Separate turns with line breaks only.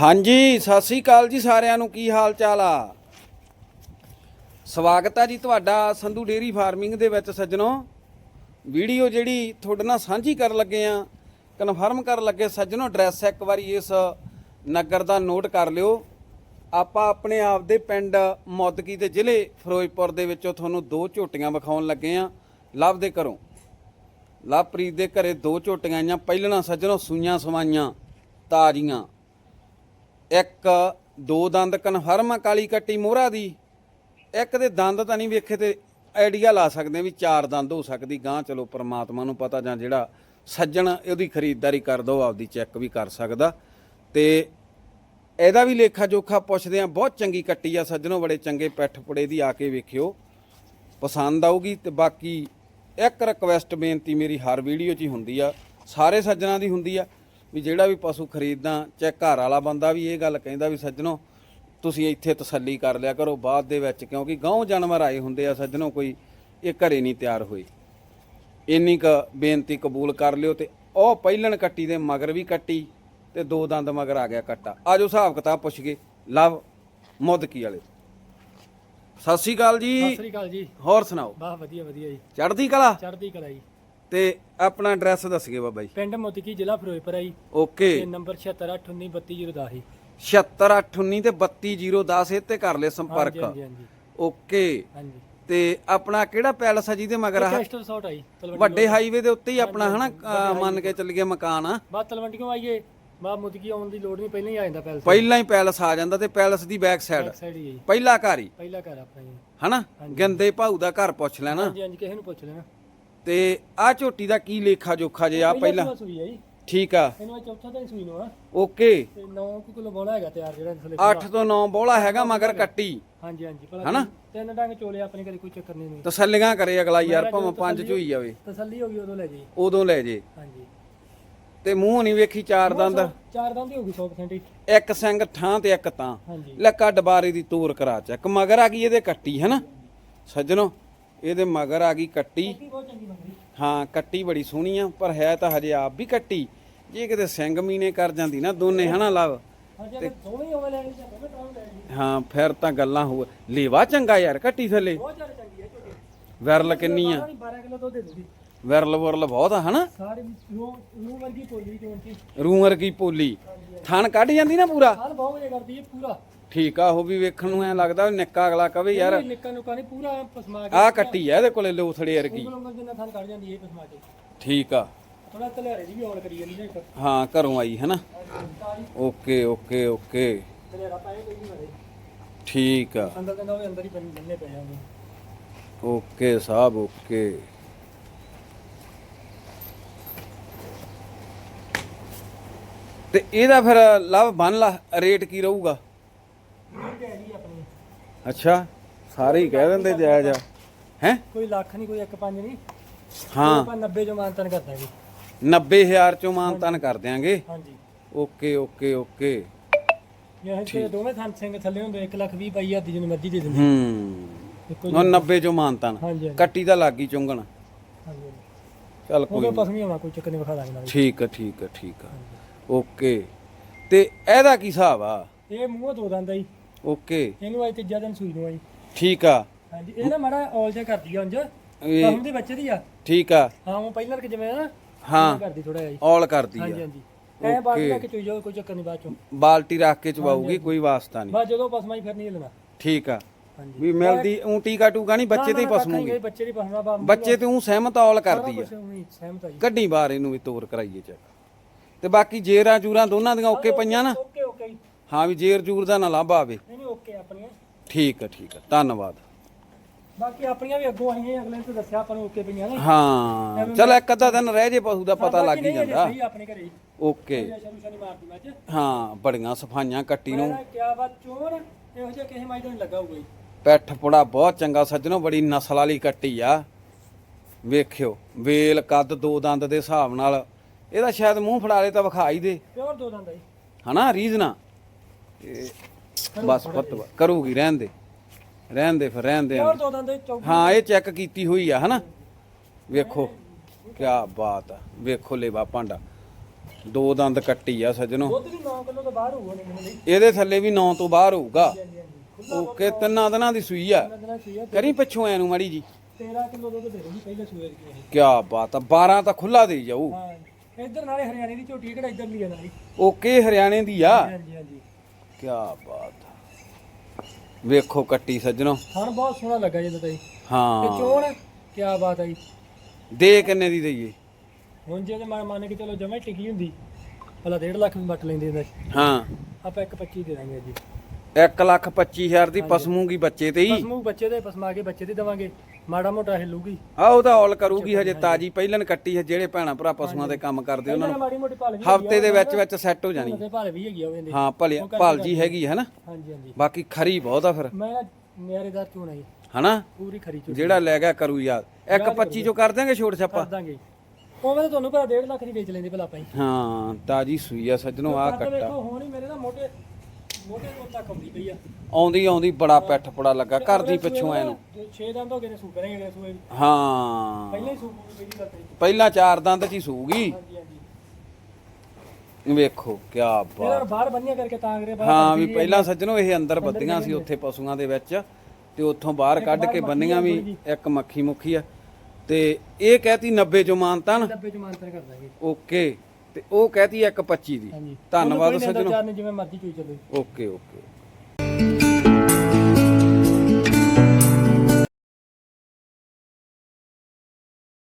ਹਾਂਜੀ, ਸਤਿ ਸ੍ਰੀ ਅਕਾਲ ਜੀ ਸਾਰਿਆਂ ਨੂੰ, ਕੀ ਹਾਲ ਚਾਲ ਆ? ਸਵਾਗਤ ਆ ਜੀ ਤੁਹਾਡਾ ਸੰਧੂ ਡੇਰੀ ਫਾਰਮਿੰਗ ਦੇ ਵਿੱਚ ਸੱਜਣੋ। ਵੀਡੀਓ ਜਿਹੜੀ ਤੁਹਾਡੇ ਨਾਲ ਸਾਂਝੀ ਕਰਨ ਲੱਗੇ ਆ, ਕਨਫਰਮ ਕਰਨ ਲੱਗੇ ਸੱਜਣੋ, ਐਡਰੈਸ ਇੱਕ ਵਾਰੀ ਇਸ ਨਗਰ ਦਾ ਨੋਟ ਕਰ ਲਿਓ। ਆਪਾਂ ਆਪਣੇ ਆਪ ਦੇ ਪਿੰਡ ਮੌਦਕੀ ਦੇ ਜ਼ਿਲ੍ਹੇ ਫਿਰੋਜ਼ਪੁਰ ਦੇ ਵਿੱਚੋਂ ਤੁਹਾਨੂੰ ਦੋ ਝੋਟੀਆਂ ਵਿਖਾਉਣ ਲੱਗੇ ਆ। ਲਵ ਦੇ ਘਰੋਂ। ਲਵਪ੍ਰੀਤ ਦੇ ਘਰੇ ਦੋ ਝੋਟੀਆਂ ਆਈਆਂ। ਪਹਿਲਣਾ ਸੱਜਣੋ, ਸੂਈਆਂ ਸਵਾਈਆਂ, ਤਾਜ਼ੀਆਂ। ਇੱਕ, ਦੋ ਦੰਦ ਕਨਫਰਮ ਆ ਕਾਲੀ ਕੱਟੀ ਮੋਹਰਾ ਦੀ। ਇੱਕ ਦੇ ਦੰਦ ਤਾਂ ਨਹੀਂ ਵੇਖੇ ਤੇ ਆਈਡੀਆ ਲਾ ਸਕਦੇ ਵੀ ਚਾਰ ਦੰਦ ਹੋ ਸਕਦੀ ਗਾਂ ਚਲੋ ਪ੍ਰਮਾਤਮਾ ਨੂੰ ਪਤਾ ਜਾਂ ਜਿਹੜਾ ਸੱਜਣ ਉਹਦੀ ਖਰੀਦਦਾਰੀ ਕਰ ਉਹ ਆਪਦੀ ਚੈੱਕ ਵੀ ਕਰ ਸਕਦਾ। ਤੇ ਇਹਦਾ ਵੀ ਲੇਖਾ ਜੋਖਾ ਪੁੱਛਦੇ ਆ ਬਹੁਤ ਚੰਗੀ ਕੱਟੀ ਆ ਸੱਜਣੋ, ਬੜੇ ਚੰਗੇ ਪੈਠ ਪੁੜੇ ਦੀ ਆ ਕੇ ਵੇਖਿਓ। ਪਸੰਦ ਆਊਗੀ ਤੇ ਬਾਕੀ ਇੱਕ ਰਿਕਵੈਸਟ ਬੇਨਤੀ ਮੇਰੀ ਹਰ ਵੀਡੀਓ 'ਚ ਹੀ ਹੁੰਦੀ ਆ, ਸਾਰੇ ਸੱਜਣਾ ਦੀ ਹੁੰਦੀ ਆ। ਵੀ ਜਿਹੜਾ ਵੀ ਪਸ਼ੂ ਖਰੀਦਦਾ ਚਾਹੇ ਘਰ ਵਾਲਾ ਬੰਦਾ ਵੀ ਇਹ ਗੱਲ ਕਹਿੰਦਾ ਵੀ ਸੱਜਣੋ ਤੁਸੀਂ ਇੱਥੇ ਤਸੱਲੀ ਕਰ ਲਿਆ ਕਰੋ ਬਾਅਦ ਦੇ ਵਿੱਚ ਕਿਉਂਕਿ ਗਾਂਵ ਜਾਨਵਰ ਆਏ ਹੁੰਦੇ ਆ ਸੱਜਣੋ ਕੋਈ ਇਹ ਘਰੇ ਨਹੀਂ ਤਿਆਰ ਹੋਏ। ਇੰਨੀ ਕ ਬੇਨਤੀ ਕਬੂਲ ਕਰ ਲਿਓ ਤੇ ਉਹ ਪਹਿਲਣ ਕੱਟੀ ਦੇ ਮਗਰ ਵੀ ਕੱਟੀ ਤੇ ਦੋ ਦੰਦ ਮਗਰ ਆ ਗਿਆ ਕੱਟਾ। ਆਜੋ ਹਿਸਾਬ ਕਿਤਾਬ ਪੁੱਛ ਗਏ ਲਵ ਮੁੱਦਕੀ ਵਾਲੇ? ਸਤਿ ਸ਼੍ਰੀ ਅਕਾਲ
ਸਤਿ
ਜੀ
ਸ੍ਰੀ ਅਕਾਲ ਜੀ।
ਹੋਰ ਸੁਣਾਓ?
ਵਾਹ ਵਧੀਆ ਵਧੀਆ ਜੀ।
ਚੜ੍ਹਦੀ ਕਲਾ?
ਚੜ੍ਹਦੀ ਕਲਾ ਜੀ।
ਤੇ ਆਪਣਾ ਐਡਰੈਸ ਦੱਸਗੇ ਬਾਬਾ ਜੀ।
ਪਿੰਡ ਮੋਤਕੀ ਜ਼ਿਲ੍ਹਾ ਫਿਰੋਜ਼ਪੁਰ ਆ ਜੀ।
ਓਕੇ।
ਤੇ ਨੰਬਰ 7681923010 ਜੀ।
76819 ਤੇ 32010 ਇਹ ਤੇ ਕਰ ਲੈ ਸੰਪਰਕ।
ਹਾਂਜੀ ਹਾਂਜੀ
ਓਕੇ।
ਹਾਂਜੀ।
ਤੇ ਆਪਣਾ ਕਿਹੜਾ ਪੈਲਸ ਆ ਜਿਹਦੇ ਮਗਰ ਆ?
ਤਲਵੰਡੀ
ਵੱਡੇ ਹਾਈਵੇ ਦੇ ਉੱਤੇ ਹੀ ਆਪਣਾ ਹਨਾ? ਮੰਨ ਕੇ ਚੱਲ ਗਿਆ ਮਕਾਨ। ਆ
ਬਾਅਦ ਤਲਵੰਡੀੋਂ ਆਈਏ ਬਾਅਦ ਮੋਤਕੀ ਆਉਣ ਦੀ ਲੋੜ ਨਹੀਂ ਪਹਿਲਾਂ ਹੀ ਆ ਜਾਂਦਾ ਪੈਲਸ।
ਪਹਿਲਾਂ ਹੀ ਪੈਲਸ ਆ ਜਾਂਦਾ ਤੇ ਪੈਲਸ ਦੀ ਬੈਕ ਸਾਈਡ
ਸਾਈਡ ਹੀ ਹੈ ਜੀ।
ਪਹਿਲਾ ਘਰ ਹੀ।
ਪਹਿਲਾ ਘਰ ਆਪਣਾ ਜੀ।
ਹਨਾ? ਗੰਦੇ ਭਾਊ ਦਾ ਘਰ ਪੁੱਛ ਲੈਣਾ।
ਹਾਂਜੀ ਹਾਂਜੀ ਕਿਸੇ ਨੂੰ ਪੁੱਛ ਲੈਣਾ।
ਤੇ ਆ ਝੋਟੀ ਦਾ ਕੀ ਲੇਖਾ ਜੋਖਾ ਜੇ ਆ ਪਹਿਲਾਂ
ਪਹਿਲਾ? ਸੂਈ ਹੈ ਜੀ।
ਠੀਕ ਆ।
ਇਹਨੂੰ ਇਹ ਚੌਥਾ ਦਿਨ ਸੂਈ ਨੂੰ ਆ।
ਓਕੇ।
ਤੇ 9 ਕਿਲੋ ਬੋਲਾ ਹੈਗਾ ਤਿਆਰ ਜਿਹੜਾ ਥੱਲੇ
8 ਤੋਂ 9 ਬੋਲਾ ਹੈਗਾ ਮਗਰ ਕੱਟੀ।
ਹਾਂਜੀ ਹਾਂਜੀ। ਭਲਾ ਤਿੰਨ ਡੰਗ ਚੋਲੇ ਆਪਣੇ ਘਰੇ ਕੋਈ ਚੱਕਰ ਨਹੀਂ। ਨਹੀਂ
ਤਸੱਲੀਆਂ ਕਰੇ ਅਗਲਾ ਯਾਰ ਭਾਵੇਂ ਪੰਜ ਚ ਹੋਈ ਜਾਵੇ।
ਤਸੱਲੀ ਹੋ ਗਈ ਉਦੋਂ ਲੈ ਜੀ।
ਉਦੋਂ ਲੈ ਜੇ।
ਹਾਂਜੀ।
ਤੇ ਮੂੰਹ ਨਹੀਂ ਵੇਖੀ ਚਾਰ ਦੰਦ?
ਚਾਰ ਦੰਦ ਹੀ ਹੋ ਗਈ 100% ਹੀ।
ਇੱਕ ਸਿੰਘ ਠਾਂ ਤੇ ਇੱਕ ਤਾਂ ਲੈ ਕੱਡ ਬਾਰੇ ਦੀ ਤੂਰ ਕਰਾ ਚੱਕ। ਮਗਰ ਆ ਗਈ ਇਹਦੇ ਕੱਟੀ ਹੈ ਨਾ ਸੱਜਣੋ ਇਹਦੇ ਮਗਰ ਆ ਗਈ ਕੱਟੀ। ਹਾਂ ਕੱਟੀ ਬੜੀ ਸੋਹਣੀ ਆ ਪਰ ਹੈ ਤਾਂ ਹਜੇ ਆਪ ਵੀ ਕੱਟੀ। ਜੇ ਕਿਤੇ ਸਿੰਘ ਮੀਨੇ ਕਰ ਜਾਂਦੀ ਨਾ ਦੋਨੇ ਹਨਾ ਲਵ?
ਹੋਵੇ ਲੈਣੀ
ਹਾਂ ਫਿਰ ਤਾਂ ਗੱਲਾਂ ਹੋ ਲੇਵਾ ਚੰਗਾ ਯਾਰ ਕੱਟੀ ਥੱਲੇ।
ਬਹੁਤ ਜ਼ਿਆਦਾ ਚੰਗੀ ਹੈ ਝੋਟੀ
ਵਿਰਲ ਕਿੰਨੀ ਆ?
12 ਕਿਲੋ ਦੁੱਧ ਦੇ ਦੂਗੀ।
ਵਿਰਲ ਵਰਲ ਬਹੁਤ ਆ ਹਨਾ?
ਸਾਰੇ ਨੂੰ ਵਰਗੀ ਪੋਲੀ
ਵਰਗੀ ਪੋਲੀ। ਥਣ ਕੱਢ ਜਾਂਦੀ ਨਾ ਪੂਰਾ?
ਹਾਲ ਬਹੁਤ ਵਧੀਆ ਕਰਦੀ ਹੈ ਪੂਰਾ।
ਠੀਕ ਆ ਉਹ ਵੀ ਵੇਖਣ ਨੂੰ ਐ ਲੱਗਦਾ ਵੀ ਨਿੱਕਾ ਅਗਲਾ ਕਵੇ ਯਾਰ।
ਕੋਈ ਨਿੱਕਾ ਨੁਕਾ ਨਹੀਂ ਪੂਰਾ ਪਸਮਾ ਕੇ
ਆਹ ਕੱਟੀ ਐ ਇਹਦੇ ਕੋਲੇ ਲੋਥੜੇ ਵਰਗੀ।
ਉਂਗਲ ਉਂਗਲ ਜਿੰਨਾ ਥਾਂ ਕੱਢ ਜਾਂਦੀ ਹੈ ਪਸਮਾ ਕੇ।
ਠੀਕ ਆ।
ਥੋੜਾ ਤਲਿਆਰੇ ਦੀ ਵੀ ਔਲ ਕਰੀ ਜਾਂਦੀ ਹੈ ਇੱਕ।
ਹਾਂ ਘਰੋਂ ਆਈ ਹੈ ਨਾ? Okay okay okay.
ਤਲਿਆਰਾ ਪਾਏ ਕੋਈ ਨਹੀਂ ਮਰੇ
ਠੀਕ ਆ।
ਅੰਦਰ ਕਹਿੰਦਾ ਉਹ ਅੰਦਰ ਹੀ ਬੰਨ ਬੰਨੇ ਪਏ ਜਾਂਦੇ
ਓਕੇ ਸਾਹਿਬ ਓਕੇ। ਤੇ ਇਹਦਾ ਫਿਰ ਲਵ ਬੰਨ ਲਾ ਰੇਟ ਕੀ ਰਹੂਗਾ?
ਇਹ
ਅੱਛਾ ਸਾਰੇ ਹੀ ਕਹਿ ਦਿੰਦੇ ਜਾਇਜ਼ ਆ। ਹੈ?
ਕੋਈ ਲੱਖ ਨਹੀਂ ਕੋਈ 1 5 ਨਹੀਂ।
ਹਾਂ।
ਆਪਾਂ 90 ਜੋ ਮਾਨਤਨ ਕਰਦਾ ਜੀ
90000 ਚੋਂ ਮਾਨਤਨ ਕਰ ਦਿਆਂਗੇ।
ਹਾਂਜੀ।
Okay okay okay.
ਇਹ ਤੇ ਦੋਵੇਂ ਥਾਂ ਸਿੰਘ ਥੱਲੇ ਹੁੰਦੇ 1 ਲੱਖ 20 ਬਾਈ ਹਜ਼ਾਰ ਦੀ ਜਿਹਨੂੰ ਮਰਜ਼ੀ ਦੇ ਦਿੰਦੇ।
ਹੂੰ। ਉਹ 90 ਚੋਂ ਮਾਨਤਨ। ਕੱਟੀ ਦਾ ਲੱਗੀ ਚੁੰਗਣ।
ਹਾਂਜੀ
ਚੱਲ ਕੋਈ
ਉਹਦੇ ਪਸਮੀ ਆਉਣਾ ਕੋਈ ਚੱਕਰ ਨਹੀਂ ਵਿਖਾ ਦਾਂਗੇ
ਠੀਕ ਆ ਠੀਕ ਆ ਠੀਕ ਆ। ਓਕੇ। ਤੇ ਇਹਦਾ ਕੀ ਹਿਸਾਬ ਆ?
ਇਹ ਮੂੰਹ ਦੋ ਦੰਦ ਆ ਜੀ।
ਓਕੇ।
ਇਹਨੂੰ ਅੱਜ ਤੀਜਾ ਦਿਨ ਸੂਈ ਨੂੰ ਆ ਜੀ
ਠੀਕ ਆ।
ਹਾਂਜੀ ਇਹ ਨਾ ਮਾੜਾ ਔਲ ਜਿਹਾ ਕਰਦੀ ਆ ਉਂਝ।
ਇਹ
ਕੰਮ ਦੇ ਬੱਚੇ ਦੀ ਆ।
ਠੀਕ ਆ।
ਹਾਂ ਉਹ ਪਹਿਲਾਂ ਕਿ ਜਿਵੇਂ ਨਾ
ਹਾਂ।
ਕਰਦੀ ਥੋੜਾ ਜਿਹਾ। ਜੀ
ਔਲ ਕਰਦੀ
ਹਾਂਜੀ
ਆ।
ਹਾਂਜੀ ਐ ਬਾਅਦ ਲੈ ਕੇ ਚੋਈ ਜਾਓ ਕੋਈ ਚੱਕਰ ਨਹੀਂ ਬਾਅਦ ਚੋਂ।
ਬਾਲਟੀ ਰੱਖ ਕੇ ਚਵਾਉਗੀ ਕੋਈ ਵਾਸਤਾ ਨਹੀਂ।
ਬਾਅਦ ਜਦੋਂ ਪਸਮਾ ਹੀ ਫਿਰ ਨਹੀਂ ਹਿਲਣਾ।
ਠੀਕ ਆ।
ਹਾਂਜੀ।
ਵੀ ਮਿਲਦੀ ਊਂ ਟੀਕਾ ਟੂਕਾ ਨਹੀਂ ਬੱਚੇ ਤੇ ਹੀ ਪਸਮੂਗੀ
ਬੱਚੇ ਦੀ ਪਸਮਾ ਬਾ
ਬੱਚੇ ਤੇ ਊਂ ਸਹਿਮਤ ਔਲ ਕਰਦੀ ਆ।
ਸਹਿਮਤ ਆ ਜੀ।
ਗੱਡੀ ਬਾਹਰ ਇਹਨੂੰ ਵੀ ਤੋਰ ਕਰਾਈਏ ਚੈੱਕ। ਤੇ ਬਾਕੀ ਜੇਰਾਂ ਜੂਰਾਂ ਦੋਨਾਂ ਦੀਆਂ ਓਕੇ ਪਈਆਂ ਨਾ। ਹਾਂ ਵੀ ਜੇਰ ਜੂਰ ਦਾ ਨਾ ਲਾਂਭਾ ਆਵੇ।
ਨਹੀਂ ਨਹੀਂ ਓਕੇ ਆਪਣੀਆਂ।
ਠੀਕ ਆ ਠੀਕ ਆ ਧੰਨਵਾਦ।
ਬਾਕੀ ਆਪਣੀਆਂ ਵੀ ਅੱਗੋਂ ਆਈਆਂ ਅਗਲੇ ਤਾਂ ਦੱਸਿਆ ਆਪਾਂ ਨੂੰ ਓਕੇ ਪਈਆਂ ਨੇ।
ਹਾਂ ਚਲ ਇੱਕ ਅੱਧਾ ਦਿਨ ਰਹਿ ਜੇ ਪਸ਼ੂ ਦਾ ਪਤਾ ਲੱਗ ਹੀ ਜਾਂਦਾ।
ਸਹੀ ਆਪਣੇ ਘਰੇ।
ਓਕੇ ਹਾਂ ਬੜੀਆਂ ਸਫਾਈਆਂ ਕੱਟੀ ਨੂੰ।
ਕਿਹਾ ਬਾਤ ਚੋਰ। ਇਹੋ ਜਿਹਾ ਕਿਸੇ ਮਾਈ ਤੋਂ ਨਹੀਂ ਲੱਗਾ ਹੋਊਗਾ
ਪੈਠ ਪੁੜਾ ਬਹੁਤ ਚੰਗਾ ਸੱਜਣੋ ਬੜੀ ਨਸਲ ਵਾਲੀ ਕੱਟੀ ਆ। ਵੇਖਿਓ ਵੇਲ ਕੱਦ ਦੋ ਦੰਦ ਦੇ ਹਿਸਾਬ ਨਾਲ। ਇਹਦਾ ਸ਼ਾਇਦ ਮੂੰਹ ਫੜਾਲੇ ਤਾਂ ਵਿਖਾ ਹੀ ਦੇ।
ਪਿਓਰ ਦੋ ਦੰਦ
ਹਨਾ ਰੀਜਨਾ? ਬਸ ਪੁੱਤ ਕਰੂਗੀ ਰਹਿਣ ਦੇ। ਰਹਿਣ ਦੇ ਫਿਰ ਰਹਿਣ ਦੇ।
ਪਿਓਰ ਦੋ ਦੰਦ ਦੇ ਚੌਕ
ਹਾਂ ਇਹ ਚੈੱਕ ਕੀਤੀ ਹੋਈ ਆ ਹਨਾ? ਵੇਖੋ ਕੀ ਬਾਤ ਆ। ਵੇਖੋ ਲੇਵਾ ਭਾਂਡਾ। ਦੋ ਦੰਦ ਕੱਟੀ ਆ ਸੱਜਣੋ।
ਦੁੱਧ ਵੀ 9 ਕਿਲੋ ਤੋਂ ਬਾਹਰ ਹੋਊਗਾ ਲਈ
ਇਹਦੇ ਥੱਲੇ ਵੀ 9 ਤੋਂ ਬਾਹਰ ਹੋਊਗਾ। ਓਕੇ ਤਿੰਨਾਂ ਦਿਨਾਂ ਦੀ ਸੂਈ ਆ। ਕਰੀ ਪਿੱਛੋਂ ਐ ਨੂੰ ਮਾੜੀ ਜੀ।
13 ਕਿਲੋ ਦੁੱਧ ਦੇ ਰਹੀ ਪਹਿਲੇ ਸੂਏ ਦੀ ਇਹ।
ਕੀ ਬਾਤ ਆ। 12 ਤਾਂ ਖੁੱਲਾ ਦੇ ਜਾਊ।
ਹਾਂ ਇੱਧਰ ਨਾਲੇ ਹਰਿਆਣੇ ਦੀ ਝੋਟੀ ਕਿਹੜਾ ਇੱਧਰ ਲਈ ਆ ਨਾਲੇ।
ਓਕੇ ਹਰਿਆਣੇ ਦੀ ਆ?
ਹਾਂਜੀ ਹਾਂਜੀ।
ਕੀ ਬਾਤ। ਵੇਖੋ ਕੱਟੀ ਸੱਜਣੋ।
ਖਾਣ ਬਹੁਤ ਸੋਹਣਾ ਲੱਗਾ ਜਦੋਂ ਤਾਈ ਤੇ
ਹਾਂ।
ਚੋਣ ਕੀ ਬਾਤ ਆਈ
ਦੇ ਕਿੰਨੇ ਦੀ ਦਈਏ?
ਹੁਣ ਜੇ ਤੇ ਮੰਨ ਕੇ ਚਲੋ ਜਮਾ ਟਿਕੀ ਹੁੰਦੀ। ਭਲਾ 1.5 ਲੱਖ ਵੀ ਵੱਟ ਲੈਂਦੇ
ਹਾਂ।
ਆਪਾਂ ਇੱਕ 25 ਦੇ ਦਾਂਗੇ ਜੀ।
1 ਲੱਖ 25 ਹਜ਼ਾਰ ਦੀ ਪਸਮੂਗੀ ਬੱਚੇ ਤੇ ਹੀ।
ਪਸਮੂ ਬੱਚੇ ਦੇ ਪਸਮਾ ਕੇ ਬੱਚੇ ਦੇ ਦਵਾਂਗੇ। ਮਾੜਾ ਮੋਟਾ ਹਿੱਲੂਗੀ
ਆ ਉਹ ਤਾਂ ਔਲ ਕਰੂਗੀ ਹਜੇ ਤਾਜੀ ਪਹਿਲਨ ਕੱਟੀ ਹੈ ਜਿਹੜੇ ਭੈਣਾ ਭਰਾ ਪਸ਼ੂਆਂ ਦੇ ਕੰਮ ਕਰਦੇ ਉਹਨਾਂ
ਇਹਨਾਂ ਮਾੜੀ ਮੋਟੀ ਭਾਲ ਵੀ
ਨੂੰ ਹਫ਼ਤੇ ਦੇ ਵਿੱਚ ਵਿੱਚ ਸੈੱਟ ਹੋ ਜਾਣੀ।
ਤੇ ਭਾਲ ਵੀ ਹੈਗੀ ਆ ਉਹਦੇ
ਹਾਂ ਭਲੇ ਭਾਲ ਜੀ ਹੈਗੀ ਹੈ ਨਾ
ਹਾਂਜੀ ਹਾਂਜੀ।
ਬਾਕੀ ਖਰੀ ਬਹੁਤ ਆ ਫਿਰ।
ਮੈਂ ਨਿਆਰੇਦਾਰ ਚੋਣ ਆਈ
ਹਨਾ?
ਪੂਰੀ ਖਰੀ ਚੋਣ
ਜਿਹੜਾ ਲੈ ਗਿਆ ਕਰੂ ਯਾਦ। ਇੱਕ 25 ਚੋਂ ਕਰ ਦਿਆਂਗੇ ਛੋਟ ਛੱਪਾ?
ਕਰ ਦਾਂਗੇ। ਉਵੇਂ ਤਾਂ ਤੁਹਾਨੂੰ ਭਲਾ 1.5 ਲੱਖ ਦੀ ਵੇਚ ਲੈਂਦੇ ਭਲਾ ਆਪਾਂ ਹੀ।
ਤਾਜੀ ਸੂਈ ਆ ਸੱਜਣੋ ਆ ਕੱਟਾ
ਵੇਖੋ ਹੁਣ ਹੀ ਮੇਰੇ ਨਾ ਮੋਟੇ ਮੋਟੇ ਤੋਂ ਤੱਕ ਆਉਂਦੀ ਪਈ ਆ।
ਆਉਂਦੀ ਆਉਂਦੀ ਬੜਾ ਪੈਠ ਪੜਾ ਲੱਗਾ ਕਰਦੀ ਪਿੱਛੋਂ ਐ ਨੂੰ।
6 ਦੰਦ ਹੋ ਗਏ ਨੇ ਸੂ ਕਰਾਂਗੇ ਸੂਏ ਵੀ।
ਹਾਂ।
ਪਹਿਲਾਂ ਹੀ ਸੂ ਪਹਿਲੀ ਲੱਤ ਦੀ
ਪਹਿਲਾਂ ਚਾਰ ਦੰਦ ਚ ਹੀ ਸੂਗੀ?
ਹਾਂਜੀ ਹਾਂਜੀ।
ਵੇਖੋ ਕੀ ਬਾਤ।
ਇਹਨਾਂ ਨੂੰ ਬਾਹਰ ਬੰਨੀਆਂ ਕਰਕੇ ਤਾਂ ਕਰੇ ਬਾਹਰ
ਹਾਂ ਵੀ ਪਹਿਲਾਂ ਸੱਜਣੋ ਇਹ ਅੰਦਰ ਬੱਦੀਆਂ ਸੀ ਉੱਥੇ ਪਸ਼ੂਆਂ ਦੇ ਵਿੱਚ ਤੇ ਉੱਥੋਂ ਬਾਹਰ ਕੱਢ ਕੇ ਬੰਨੀਆਂ ਵੀ ਇੱਕ ਮੱਖੀ ਮੁੱਖੀ ਆ। ਤੇ ਇਹ ਕਹਿਤੀ 90 ਚੋਂ ਮਾਨਤਾ ਨਾ
ਡੱਬੇ ਚ ਮਾਨਤਰ ਕਰ ਦਾਂਗੇ।
ਓਕੇ। ਤੇ ਉਹ ਕਹਿਤੀ ਇੱਕ 25 ਦੀ।
ਹਾਂਜੀ।
ਧੰਨਵਾਦ ਸੱਜਣੋ।
ਜਿਵੇਂ ਮਰਜ਼ੀ ਚੂਈ ਚੱਲੇ।
Okay okay.